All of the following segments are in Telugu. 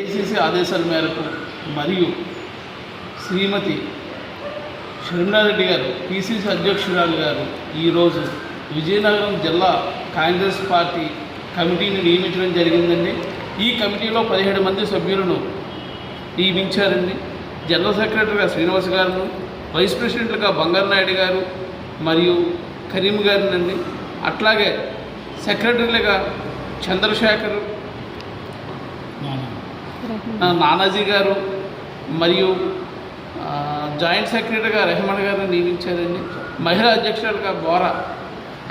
ఏసీసీ ఆదేశాల మేరకు మరియు శ్రీమతి షర్మిలారెడ్డి గారు పిసిసి అధ్యక్షురాలు గారు ఈరోజు విజయనగరం జిల్లా కాంగ్రెస్ పార్టీ కమిటీని నియమించడం జరిగిందండి. ఈ కమిటీలో పదిహేడు మంది సభ్యులను నియమించారండి. జనరల్ సెక్రటరీగా శ్రీనివాస్ గారు వైస్ ప్రెసిడెంట్లుగా బంగారు నాయుడు గారు మరియు కరీం గారినండి. అట్లాగే సెక్రటరీలుగా చంద్రశేఖర్ నానాజీ గారు మరియు జాయింట్ సెక్రటరీగా రెహమాన్ గారిని నియమించారండి. మహిళా అధ్యక్షురాలుగా బోరా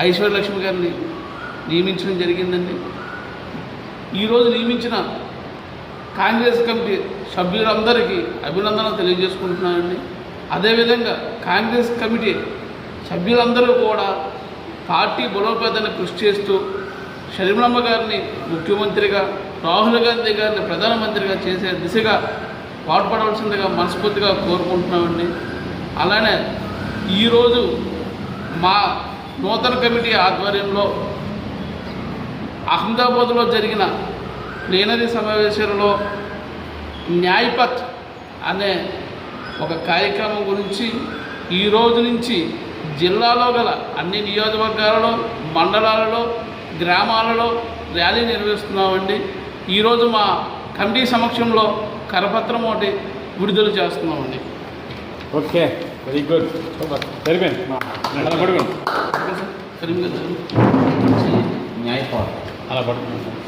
ఐశ్వర్యలక్ష్మి గారిని నియమించడం జరిగిందండి. ఈరోజు నియమించిన కాంగ్రెస్ కమిటీ సభ్యులందరికీ అభినందనలు తెలియజేసుకుంటున్నానండి. అదేవిధంగా కాంగ్రెస్ కమిటీ సభ్యులందరూ కూడా పార్టీ బలోపేతాన్ని కృషి చేస్తూ షర్మిలమ్మ గారిని ముఖ్యమంత్రిగా రాహుల్ గాంధీ గారిని ప్రధానమంత్రిగా చేసే దిశగా పాటుపడవలసిందిగా మనస్ఫూర్తిగా కోరుకుంటున్నామండి. అలానే ఈరోజు మా నూతన కమిటీ ఆధ్వర్యంలో అహ్మదాబాద్లో జరిగిన ప్లీనరీ సమావేశాలలో న్యాయపత్ అనే ఒక కార్యక్రమం గురించి ఈ రోజు నుంచి జిల్లాలో గల అన్ని నియోజకవర్గాలలో మండలాలలో గ్రామాలలో ర్యాలీ నిర్వహిస్తున్నామండి. ఈరోజు మా కమిటీ సమక్షంలో కరపత్రం ఒకటి విడుదల చేస్తున్నామండి. Okay very good. సరిపోయింది. అలా పడుకోండి. కరీం గారు న్యాయపాలన అలా పడుకోండి.